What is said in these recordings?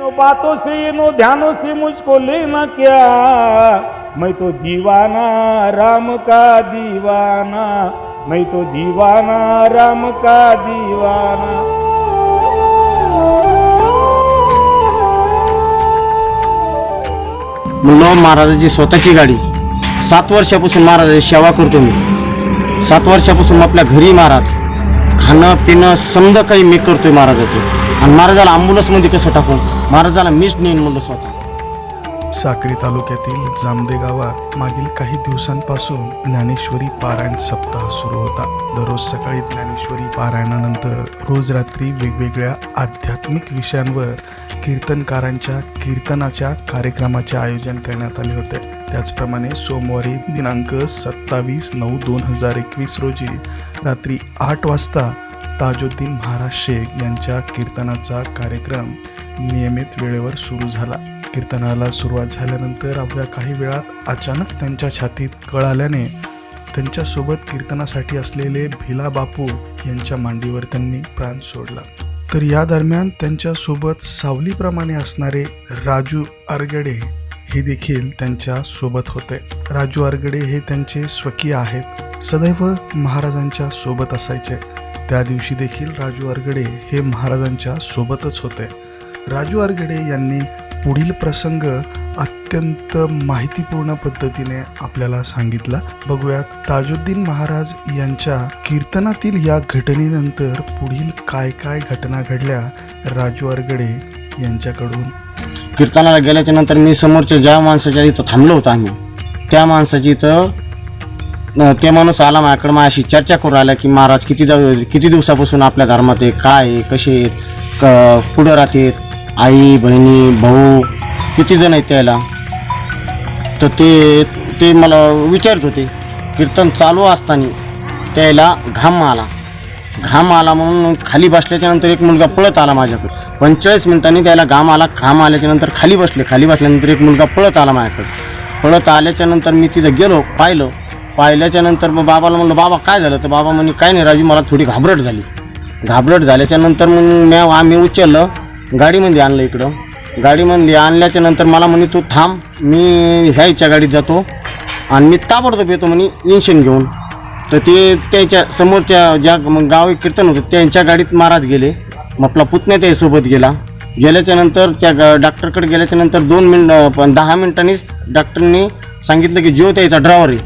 बातों से नो ध्यानों से मुझको लेना क्या? मैं तो दीवाना राम का दीवाना। मैं तो दीवाना राम का दीवाना। म्हणून महाराजाची स्वतःची गाडी. सात वर्षापासून महाराजाची सेवा करतो मी. सात वर्षापासून आपल्या घरी महाराज. खाणं पिणं समजा काही मी करतोय महाराजाचं. आणि महाराजाला ॲम्ब्युलन्समध्ये कसं टाकू? महाराजाला मीच नेईन म्हणलं स्वतः. साक्री तालुक्यातील जामदे गावात मागील काही दिवसांपासून ज्ञानेश्वरी पारायण सप्ताह सुरू होता. दररोज सकाळी ज्ञानेश्वरी पारायणानंतर रोज रात्री वेगवेगळ्या आध्यात्मिक विषयांवर कीर्तनकारांच्या कीर्तनाच्या कार्यक्रमाचे आयोजन करण्यात आले होते. त्याचप्रमाणे सोमवारी दिनांक सत्तावीस नऊ दोन हजार एकवीस रोजी रात्री आठ वाजता ताजुद्दीन महाराज शेख यांच्या कीर्तनाचा कार्यक्रम नियमित वेळेवर सुरू झाला. कीर्तनाला सुरुवात झाल्यानंतर अवघ्या काही वेळात अचानक त्यांच्या छातीत कळ आल्याने त्यांच्यासोबत कीर्तनासाठी असलेले भिला बापू यांच्या मांडीवर त्यांनी प्राण सोडला. तर या दरम्यान त्यांच्यासोबत सावलीप्रमाणे असणारे राजू आरगडे हे देखील त्यांच्यासोबत होते. राजू आरगडे हे त्यांचे स्वकीय आहेत. सदैव महाराजांच्या सोबत असायचे. त्या दिवशी देखील राजू आरगडे हे महाराजांच्या सोबतच होते. राजू आरगडे यांनी पुढील प्रसंग अत्यंत माहितीपूर्ण पद्धतीने आपल्याला सांगितला. बघूयात ताजुद्दीन महाराज यांच्या कीर्तनातील या घटनेनंतर पुढील काय काय घटना घडल्या राजू आरगडे यांच्याकडून? कीर्तनाला गेल्याच्यानंतर मी समोरच्या ज्या माणसाच्या इथं थांबलो होतो आम्ही त्या माणसाची इथं ते माणूस आला माझ्याकडे माझ्याशी चर्चा करू आला की महाराज किती किती दिवसापासून आपल्या धर्मात आहे काय आहे कसे आहेत क पुढं राहतात आई बहिणी भाऊ किती जण आहेत त्याला? तर ते ते मला विचारत होते. कीर्तन चालू असताना त्याला घाम आला. घाम आला म्हणून खाली बसल्याच्यानंतर एक मुलगा पळत आला माझ्याकडे. पंचेचाळीस मिनिटांनी त्याला घाम आला. घाम आल्याच्यानंतर खाली बसले. खाली बसल्यानंतर एक मुलगा पळत आला माझ्याकडे. पळत आल्याच्यानंतर मी तिथं गेलो पाहिलं. पाहिल्याच्यानंतर मग बाबाला म्हणलं बाबा काय झालं? तर बाबा म्हणे काय नाही राजू मला थोडी घाबरट झाली. घाबरट झाल्याच्यानंतर मग मी आम्ही उचललं. गाडीमध्ये आणलं इकडं. गाडीमध्ये आणल्याच्या नंतर मला म्हणे तू थांब मी ह्याच्या गाडीत जातो आणि मी ताबडतोब येतो म्हणे इंशन घेऊन. तर ते त्याच्या समोरच्या ज्या मग गाव कीर्तन होतं त्यांच्या गाडीत महाराज गेले. मग आपला पुतण्या त्याच्यासोबत गेला. गेल्याच्यानंतर त्या ग- डॉक्टरकडे गेल्याच्यानंतर दोन मिनटं पण दहा मिनिटांनीच डॉक्टरनी सांगितलं की जो त्याचा ड्रायव्हर आहे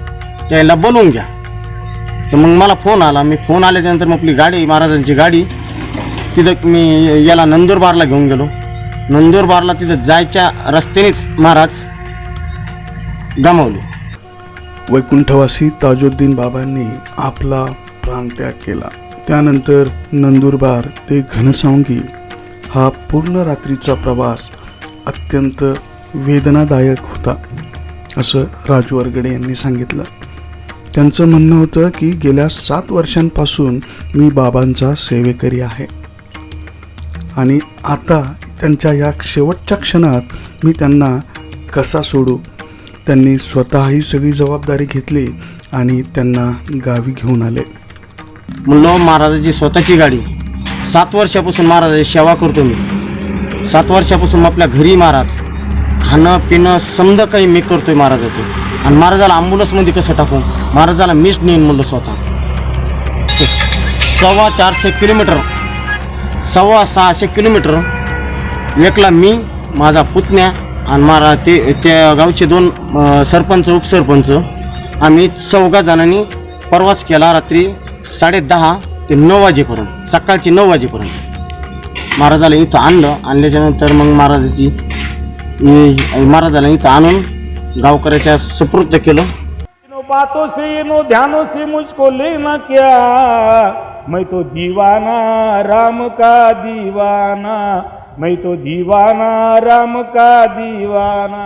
त्याला बोलवून घ्या. तर मग मला फोन आला. मी फोन आल्याच्यानंतर मग आपली गाडी महाराजांची गाडी तिथं मी याला नंदुरबारला घेऊन गेलो. नंदुरबारला तिथं जायच्या रस्त्यानेच महाराज गमावले. वैकुंठवासी ताजुद्दीन बाबांनी आपला प्राणत्याग केला. त्यानंतर नंदुरबार ते घनसावंगी हा पूर्ण रात्रीचा प्रवास अत्यंत वेदनादायक होता असं राजू अरगडे यांनी सांगितलं. त्यांचं म्हणणं होतं की गेल्या सात वर्षांपासून मी बाबांचा सेवेकरी आहे. आणि आता त्यांच्या या शेवटच्या क्षणात मी त्यांना कसा सोडू? त्यांनी स्वतः ही सगळी जबाबदारी घेतली आणि त्यांना गावी घेऊन आले. म्हणलो महाराजाची स्वतःची गाडी. सात वर्षापासून महाराजाची सेवा करतो मी. सात वर्षापासून आपल्या घरी महाराज. खाणं पिणं समजा काही मी करतोय महाराजाचं. आणि महाराजाला ॲम्ब्युलन्समध्ये कसं टाकू? महाराजाला मीच नेईन म्हणलं स्वतः. सव्वा चारशे किलोमीटर सव्वा सहाशे किलोमीटर. एकला मी माझा पुतण्या आणि मारा ते त्या गावचे दोन सरपंच उपसरपंच. आम्ही चौघा जणांनी प्रवास केला रात्री साडेदहा ते नऊ वाजेपर्यंत. सकाळची नऊ वाजेपर्यंत. महाराजाला इथं आणलं आणल्याच्यानंतर मग महाराजाची मी- महाराजाला इथं आणून गावकऱ्याच्या सुपूर्द केलं. इन नो ध्यानों मुझको लेना क्या. मैं तो दीवाना राम का दीवाना मैं तो दीवाना राम का दीवाना